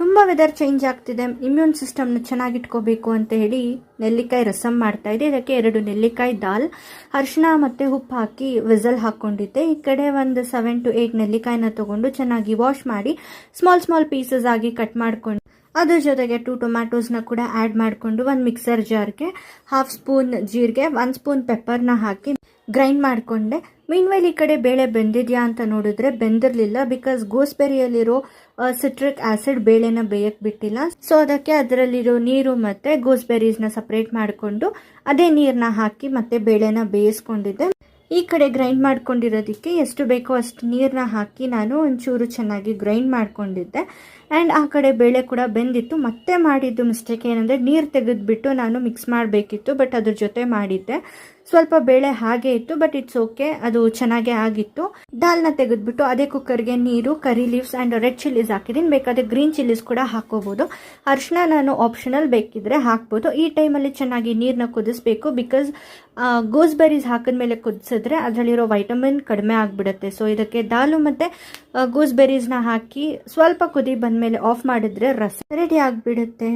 ತುಂಬ weather change ಆಗ್ತಿದೆ. Immune ಸಿಸ್ಟಮ್ನ ಚೆನ್ನಾಗಿಟ್ಕೋಬೇಕು ಅಂತ ಹೇಳಿ ನೆಲ್ಲಿಕಾಯಿ ರಸಮ್ ಮಾಡ್ತಾ ಇದೆ ಇದಕ್ಕೆ ಎರಡು ನೆಲ್ಲಿಕಾಯಿ ದಾಲ್ ಅರಿಶಿನ ಮತ್ತು ಉಪ್ಪು ಹಾಕಿ ವಿಸಲ್ ಹಾಕ್ಕೊಂಡಿದ್ದೆ ಈ ಕಡೆ ಒಂದು ಸೆವೆನ್ ಟು ಏಯ್ಟ್ ನೆಲ್ಲಿಕಾಯಿನ ತೊಗೊಂಡು ಚೆನ್ನಾಗಿ ವಾಶ್ ಮಾಡಿ ಸ್ಮಾಲ್ ಸ್ಮಾಲ್ ಪೀಸಸ್ ಆಗಿ ಕಟ್ ಮಾಡ್ಕೊಂಡು ಅದ್ರ ಜೊತೆಗೆ ಟೂ ಟೊಮ್ಯಾಟೋಸ್ನ ಕೂಡ ಆ್ಯಡ್ ಮಾಡಿಕೊಂಡು ಒಂದು ಮಿಕ್ಸರ್ ಜಾರ್ಗೆ ಹಾಫ್ ಸ್ಪೂನ್ ಜೀರಿಗೆ, ಒಂದು ಸ್ಪೂನ್ ಪೆಪ್ಪರ್ನ ಹಾಕಿ ಗ್ರೈಂಡ್ ಮಾಡಿಕೊಂಡೆ. ಮೀನ್ವೈಲ್ ಈ ಕಡೆ ಬೇಳೆ ಬೆಂದಿದೆಯಾ ಅಂತ ನೋಡಿದ್ರೆ ಬೆಂದಿರಲಿಲ್ಲ ಬಿಕಾಸ್ ಗೋಸ್ಬೆರಿಯಲ್ಲಿರೋ ಸಿಟ್ರಿಕ್ ಆಸಿಡ್ ಬೇಳೆನ ಬೇಯಕ್ಕೆ ಬಿಟ್ಟಿಲ್ಲ. ಸೊ ಅದಕ್ಕೆ ಅದರಲ್ಲಿರೋ ನೀರು ಮತ್ತು ಗೋಸ್ಬೆರೀಸ್ನ ಸಪ್ರೇಟ್ ಮಾಡಿಕೊಂಡು ಅದೇ ನೀರನ್ನ ಹಾಕಿ ಮತ್ತೆ ಬೇಳೆನ ಬೇಯಿಸ್ಕೊಂಡಿದ್ದೆ. ಈ ಕಡೆ ಗ್ರೈಂಡ್ ಮಾಡ್ಕೊಂಡಿರೋದಕ್ಕೆ ಎಷ್ಟು ಬೇಕೋ ಅಷ್ಟು ನೀರನ್ನ ಹಾಕಿ ನಾನು ಒಂಚೂರು ಚೆನ್ನಾಗಿ ಗ್ರೈಂಡ್ ಮಾಡ್ಕೊಂಡಿದ್ದೆ. ಆ್ಯಂಡ್ ಆ ಕಡೆ ಬೇಳೆ ಕೂಡ ಬೆಂದಿತ್ತು. ಮತ್ತೆ ಮಾಡಿದ್ದು ಮಿಸ್ಟೇಕ್ ಏನಂದರೆ ನೀರು ತೆಗೆದುಬಿಟ್ಟು ನಾನು ಮಿಕ್ಸ್ ಮಾಡಬೇಕಿತ್ತು ಬಟ್ ಅದ್ರ ಜೊತೆ ಮಾಡಿದ್ದೆ. ಸ್ವಲ್ಪ ಬೇಳೆ ಹಾಗೆ ಇತ್ತು ಬಟ್ ಇಟ್ಸ್ ಓಕೆ ಅದು ಚೆನ್ನಾಗೇ ಆಗಿತ್ತು. ದಾಲ್ನ ತೆಗೆದ್ಬಿಟ್ಟು ಅದೇ ಕುಕ್ಕರ್ಗೆ ನೀರು curry leaves and red chillies ಹಾಕಿದ್ದೀನಿ. ಬೇಕಾದರೆ ಗ್ರೀನ್ ಚಿಲ್ಲೀಸ್ ಕೂಡ ಹಾಕೋಬೋದು ಅರ್ಶಿನ ನಾನು ಆಪ್ಷನಲ್ ಬೇಕಿದ್ರೆ ಹಾಕ್ಬೋದು. ಈ ಟೈಮಲ್ಲಿ ಚೆನ್ನಾಗಿ ನೀರನ್ನ ಕುದಿಸ್ಬೇಕು ಬಿಕಾಸ್ ಹಾಕಿದ ಹಾಕಿದ್ಮೇಲೆ ಕುದಿಸಿದ್ರೆ ಅದರಲ್ಲಿರೋ ವೈಟಮಿನ್ ಕಡಿಮೆ ಆಗಿಬಿಡುತ್ತೆ. ಸೊ ಇದಕ್ಕೆ ದಾಲು ಮತ್ತು ಗೂಸ್ಬೆರೀಸ್ನ ಹಾಕಿ ಸ್ವಲ್ಪ ಕುದಿ ಬಂದಮೇಲೆ ಆಫ್ ಮಾಡಿದ್ರೆ ರಸ ರೆಡಿ ಆಗಿಬಿಡುತ್ತೆ.